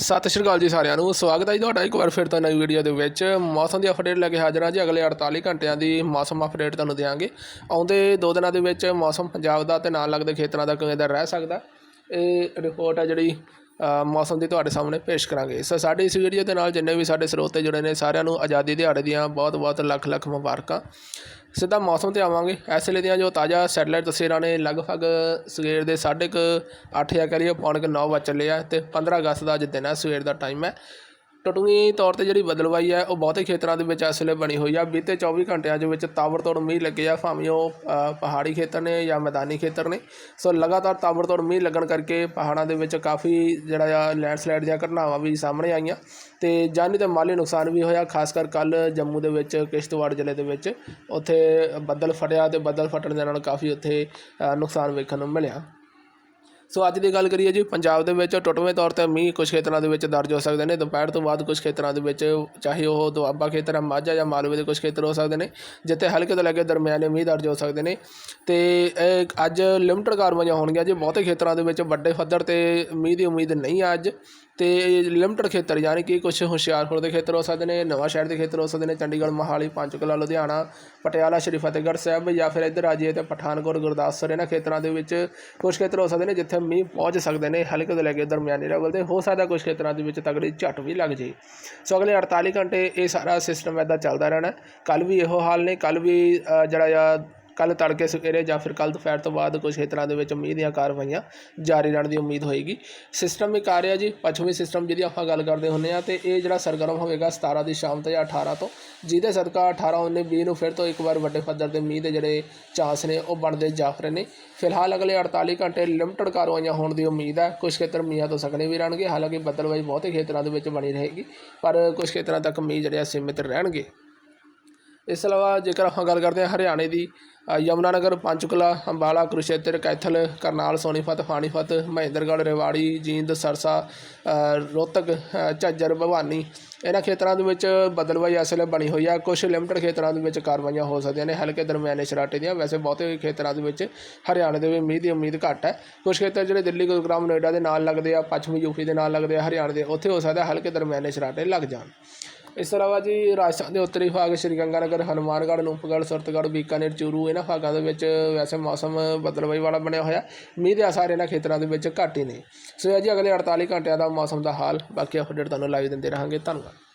ਸਤਿ ਸ਼੍ਰੀ ਅਕਾਲ ਜੀ ਸਾਰਿਆਂ ਨੂੰ, ਸਵਾਗਤ ਹੈ ਜੀ ਤੁਹਾਡਾ ਇੱਕ ਵਾਰ ਫਿਰ ਤੋਂ ਨਵੀਂ ਵੀਡੀਓ ਦੇ ਵਿੱਚ। ਮੌਸਮ ਦੀ ਅਪਡੇਟ ਲੈ ਕੇ ਹਾਜ਼ਰ ਹਾਂ ਜੀ, ਅਗਲੇ 48 ਘੰਟਿਆਂ ਦੀ ਮੌਸਮ ਅਪਡੇਟ ਤੁਹਾਨੂੰ ਦਿਆਂਗੇ। ਆਉਂਦੇ ਦੋ ਦਿਨਾਂ ਦੇ ਵਿੱਚ ਮੌਸਮ ਪੰਜਾਬ ਦਾ ਤੇ ਨਾਲ ਲੱਗਦੇ ਖੇਤਰਾਂ ਦਾ ਕਿਵੇਂ ਦਾ ਰਹਿ ਸਕਦਾ, ਇਹ ਰਿਪੋਰਟ ਆ ਜਿਹੜੀ ਮੌਸਮ ਦੀ ਤੁਹਾਡੇ ਸਾਹਮਣੇ ਪੇਸ਼ ਕਰਾਂਗੇ। ਸੋ ਸਾਡੀ ਇਸ ਵੀਡੀਓ ਦੇ ਨਾਲ ਜਿੰਨੇ ਵੀ ਸਾਡੇ ਸਰੋਤੇ ਜੁੜੇ ਨੇ, ਸਾਰਿਆਂ ਨੂੰ ਆਜ਼ਾਦੀ ਦਿਹਾੜੇ ਦੀਆਂ ਬਹੁਤ ਬਹੁਤ ਲੱਖ ਲੱਖ ਮੁਬਾਰਕਾਂ। ਸਿੱਧਾ ਮੌਸਮ ਤੇ ਆਵਾਂਗੇ। ਇਸ ਵੇਲੇ ਦੀਆਂ ਜੋ ਤਾਜ਼ਾ ਸੈਟਲਾਈਟ ਤਸਵੀਰਾਂ ਨੇ, ਲਗਭਗ ਸਵੇਰ ਦੇ ਸਾਢੇ ਕੁ ਅੱਠ ਜਾਂ ਕਹਿ ਲਈਏ, ਪੌਣੇ ਕੁ ਨੌ ਵਜੇ ਚੱਲੇ ਆ ਤੇ 15 ਅਗਸਤ ਦਾ ਅੱਜ ਦਿਨ ਹੈ, ਸਵੇਰ ਦਾ ਟਾਈਮ ਹੈ। ਟਟੂਈ ਤੌਰ ਤੇ ਜਿਹੜੀ ਬਦਲਵਾਈ ਹੈ, ਉਹ ਬਹੁਤੇ ਖੇਤਰਾਂ ਦੇ ਵਿੱਚ ਇਸ ਵੇਲੇ ਬਣੀ ਹੋਈ ਆ। ਬੀਤੇ 24 ਘੰਟਿਆਂ ਦੇ ਵਿੱਚ ਤਾਬੜਤੋੜ ਮੀਂਹ ਲੱਗੇ ਆ, ਭਾਵੇਂ ਉਹ ਪਹਾੜੀ ਖੇਤਰ ਨੇ ਜਾਂ ਮੈਦਾਨੀ ਖੇਤਰ ਨੇ। ਸੋ ਲਗਾਤਾਰ ਤਾਬੜਤੋੜ ਮੀਂਹ ਲੱਗਣ ਕਰਕੇ ਪਹਾੜਾਂ ਦੇ ਵਿੱਚ ਕਾਫੀ ਜਿਹੜਾ ਆ ਲੈਂਡਸਲਾਈਡ ਦੀਆਂ ਘਟਨਾਵਾਂ ਵੀ ਸਾਹਮਣੇ ਆਈਆਂ। ਤੇ ਜਾਨੀ ਤੇ ਮਾਲੀ ਨੁਕਸਾਨ ਵੀ ਹੋਇਆ, ਖਾਸ ਕਰ ਕੱਲ ਜੰਮੂ ਦੇ ਵਿੱਚ, ਕਿਸ਼ਤਵਾੜ ਜ਼ਿਲ੍ਹੇ ਦੇ ਵਿੱਚ। ਉੱਥੇ ਬੱਦਲ ਫਟਿਆ ਤੇ ਬੱਦਲ ਫਟਣ ਦੇ ਨਾਲ ਕਾਫੀ ਉੱਥੇ ਨੁਕਸਾਨ ਵੇਖਣ ਨੂੰ ਮਿਲਿਆ। ਸੋ ਅੱਜ ਦੀ ਗੱਲ ਕਰੀਏ ਜੀ, ਪੰਜਾਬ ਦੇ ਵਿੱਚ ਟੁੱਟਵੇਂ ਤੌਰ ਤੇ ਮੀਂਹ ਕੁਝ ਖੇਤਰਾਂ ਦੇ ਵਿੱਚ ਦਰਜ ਹੋ ਸਕਦੇ ਨੇ। ਦੁਪਹਿਰ ਤੋਂ ਬਾਅਦ ਕੁਝ ਖੇਤਰਾਂ ਦੇ ਵਿੱਚ ਚਾਹੇ ਉਹ ਦੁਆਬਾ ਖੇਤਰ ਹੈ ਮਾਝਾ ਜਾਂ ਮਾਲਵੇ ਦੇ ਕੁਝ ਖੇਤਰ ਹੋ ਸਕਦੇ ਨੇ, ਜਿੱਥੇ ਹਲਕੇ ਤੋਂ ਲੈ ਕੇ ਦਰਮਿਆਨੇ ਮੀਂਹ ਦਰਜ ਹੋ ਸਕਦੇ ਨੇ। ਤੇ ਅੱਜ ਲਿਮਟਡ ਕਾਰਵਾਈਆਂ ਹੋਣਗੀਆਂ ਜੀ, ਬਹੁਤੇ ਖੇਤਰਾਂ ਦੇ ਵਿੱਚ ਵੱਡੇ ਪੱਧਰ ਤੇ ਮੀਂਹ ਦੀ ਉਮੀਦ ਨਹੀਂ ਆ ਅੱਜ। ਅਤੇ ਲਿਮਟਡ ਖੇਤਰ ਯਾਨੀ ਕਿ ਕੁਛ ਹੁਸ਼ਿਆਰਪੁਰ ਦੇ ਖੇਤਰ ਹੋ ਸਕਦੇ ਨੇ, ਨਵਾਂ ਸ਼ਹਿਰ ਦੇ ਖੇਤਰ ਹੋ ਸਕਦੇ ਨੇ, ਚੰਡੀਗੜ੍ਹ, ਮੋਹਾਲੀ, ਪੰਚਕੂਲਾ, ਲੁਧਿਆਣਾ, ਪਟਿਆਲਾ, ਸ਼੍ਰੀ ਫਤਿਹਗੜ੍ਹ ਸਾਹਿਬ ਜਾਂ ਫਿਰ ਇੱਧਰ ਆ ਜਾਈਏ ਤੇ ਪਠਾਨਕੋਟ, ਗੁਰਦਾਸਪੁਰ, ਇਹਨਾਂ ਖੇਤਰਾਂ ਦੇ ਵਿੱਚ ਕੁਛ ਖੇਤਰ ਹੋ ਸਕਦੇ ਨੇ ਜਿੱਥੇ ਮੀਂਹ ਪਹੁੰਚ ਸਕਦੇ ਨੇ, ਹਲਕੇ ਤੋਂ ਲੈ ਕੇ ਦਰਮਿਆਨੇ ਲੈਵਲ ਤੇ, ਹੋ ਸਕਦਾ ਕੁਛ ਖੇਤਰਾਂ ਦੇ ਵਿੱਚ ਤਗੜੀ ਝਟ ਵੀ ਲੱਗ ਜੇ ਸੋ ਅਗਲੇ 48 ਘੰਟੇ ਇਹ ਸਾਰਾ ਸਿਸਟਮ ਇੱਦਾਂ ਚੱਲਦਾ ਰਹਿਣਾ। ਕੱਲ ਵੀ ਇਹੋ ਹਾਲ ਨੇ ਕੱਲ ਵੀ ਜਿਹੜਾ ਆ ਕੱਲ ਤੜਕੇ ਸਵੇਰੇ ਜਾਂ ਫਿਰ ਕੱਲ ਦੁਪਹਿਰ ਤੋਂ ਬਾਅਦ ਕੁਝ ਖੇਤਰਾਂ ਦੇ ਵਿੱਚ ਮੀਂਹ ਦੀਆਂ ਕਾਰਵਾਈਆਂ ਜਾਰੀ ਰਹਿਣ ਦੀ ਉਮੀਦ ਹੋਏਗੀ। ਸਿਸਟਮ ਇੱਕ ਆ ਰਿਹਾ ਜੀ, ਪੱਛਮੀ ਸਿਸਟਮ ਜਿਹਦੀ ਆਪਾਂ ਗੱਲ ਕਰਦੇ ਹੁੰਦੇ ਆ ਤੇ ਇਹ ਜਿਹੜਾ ਸਰਗਰਮ ਹੋਵੇਗਾ 17 ਦੀ ਸ਼ਾਮ ਤੋਂ ਜਾਂ 18 ਤੋਂ, ਜਿਹਦੇ ਸਦਕਾ 18 19 20 ਨੂੰ ਫਿਰ ਤੋਂ ਇੱਕ ਵਾਰ ਵੱਡੇ ਪੱਧਰ ਤੇ ਮੀਂਹ ਦੇ ਜਿਹੜੇ ਚਾਂਸ ਨੇ ਉਹ ਬਣਦੇ ਜਾ ਰਹੇ ਨੇ। ਫਿਲਹਾਲ ਅਗਲੇ 48 ਘੰਟੇ ਲਿਮਟਡ ਕਾਰਵਾਈਆਂ ਹੋਣ ਦੀ ਉਮੀਦ ਹੈ। ਕੁਝ ਖੇਤਰ ਮੀਂਹਾਂ ਤੋਂ ਸਕਣੇ ਵੀ ਰਹਿਣਗੇ, ਹਾਲਾਂਕਿ ਬੱਦਲਬਾਈ ਬਹੁਤੇ ਖੇਤਰਾਂ ਦੇ ਵਿੱਚ ਬਣੀ ਰਹੇਗੀ, ਪਰ ਕੁਝ ਖੇਤਰਾਂ ਤੱਕ ਮੀਂਹ ਜਿਹੜੇ ਆ ਸੀਮਿਤ ਰਹਿਣਗੇ। ਇਸ ਤੋਂ ਇਲਾਵਾ ਜੇਕਰ ਆਪਾਂ ਗੱਲ ਕਰਦੇ ਹਾਂ ਹਰਿਆਣੇ ਦੀ ਯਮੁਨਾ ਨਗਰ ਪੰਚਕੁਲਾ, ਅੰਬਾਲਾ ਕੁਰਸ਼ੇਤਰ ਕੈਥਲ, ਕਰਨਾਲ, ਸੋਨੀਪਤ ਪਾਣੀਪਤ ਮਹਿੰਦਰਗੜ੍ਹ, ਰੇਵਾੜੀ, ਜੀਂਦ, ਸਰਸਾ ਰੋਹਤਕ ਝੱਜਰ, ਭਵਾਨੀ, ਇਹਨਾਂ ਖੇਤਰਾਂ ਦੇ ਵਿੱਚ ਬਦਲਵਾਈ ਇਸ ਵੇਲੇ ਬਣੀ ਹੋਈ ਆ। ਕੁਝ ਲਿਮਟਡ ਖੇਤਰਾਂ ਦੇ ਵਿੱਚ ਕਾਰਵਾਈਆਂ ਹੋ ਸਕਦੀਆਂ ਨੇ। ਹਲਕੇ ਦਰਮਿਆਨੇ ਸ਼ਰਾਟੇ ਦੀਆਂ। ਵੈਸੇ ਬਹੁਤੇ ਖੇਤਰਾਂ ਦੇ ਵਿੱਚ ਹਰਿਆਣੇ ਦੇ ਵਿੱਚ ਮੀਂਹ ਦੀ ਉਮੀਦ ਘੱਟ ਹੈ। ਕੁਝ ਖੇਤਰ ਜਿਹੜੇ ਦਿੱਲੀ, ਗੁਰੂਗ੍ਰਾਮ, ਨੋਇਡਾ ਦੇ ਨਾਲ ਲੱਗਦੇ ਆ, ਪੱਛਮੀ ਯੂਪੀ ਦੇ ਨਾਲ ਲੱਗਦੇ ਆ, ਹਰਿਆਣੇ ਦੇ, ਉੱਥੇ ਹੋ ਸਕਦਾ ਹਲਕੇ ਦਰਮਿਆਨੇ ਸ਼ਰਾਟੇ ਲੱਗ ਜਾਣ। ਇਸ ਤੋਂ ਇਲਾਵਾ ਜੀ ਰਾਜਸਥਾਨ ਦੇ ਉੱਤਰੀ ਭਾਗ ਸ਼੍ਰੀ ਗੰਗਾਨਗਰ, ਹਨੂਮਾਨਗੜ੍ਹ ਨੂਪਗੜ੍ਹ ਸੁਰਤਗੜ੍ਹ, ਬੀਕਾਨੇਰ, ਚੂਰੂ ਇਹਨਾਂ ਭਾਗਾਂ ਦੇ ਵਿੱਚ ਵੈਸੇ ਮੌਸਮ ਬਦਲਵਾਈ ਵਾਲਾ ਬਣਿਆ ਹੋਇਆ। ਮੀਂਹ ਦੇ ਆਸਾਰ ਇਹਨਾਂ ਖੇਤਰਾਂ ਦੇ ਵਿੱਚ ਘੱਟ ਹੀ ਨੇ। ਸੋ ਇਹ ਜੀ ਅਗਲੇ 48 ਘੰਟਿਆਂ ਦਾ ਮੌਸਮ ਦਾ ਹਾਲ। ਬਾਕੀ ਅਪਡੇਟ ਤੁਹਾਨੂੰ ਲਾਈਵ ਦਿੰਦੇ ਰਹਾਂਗੇ। ਧੰਨਵਾਦ।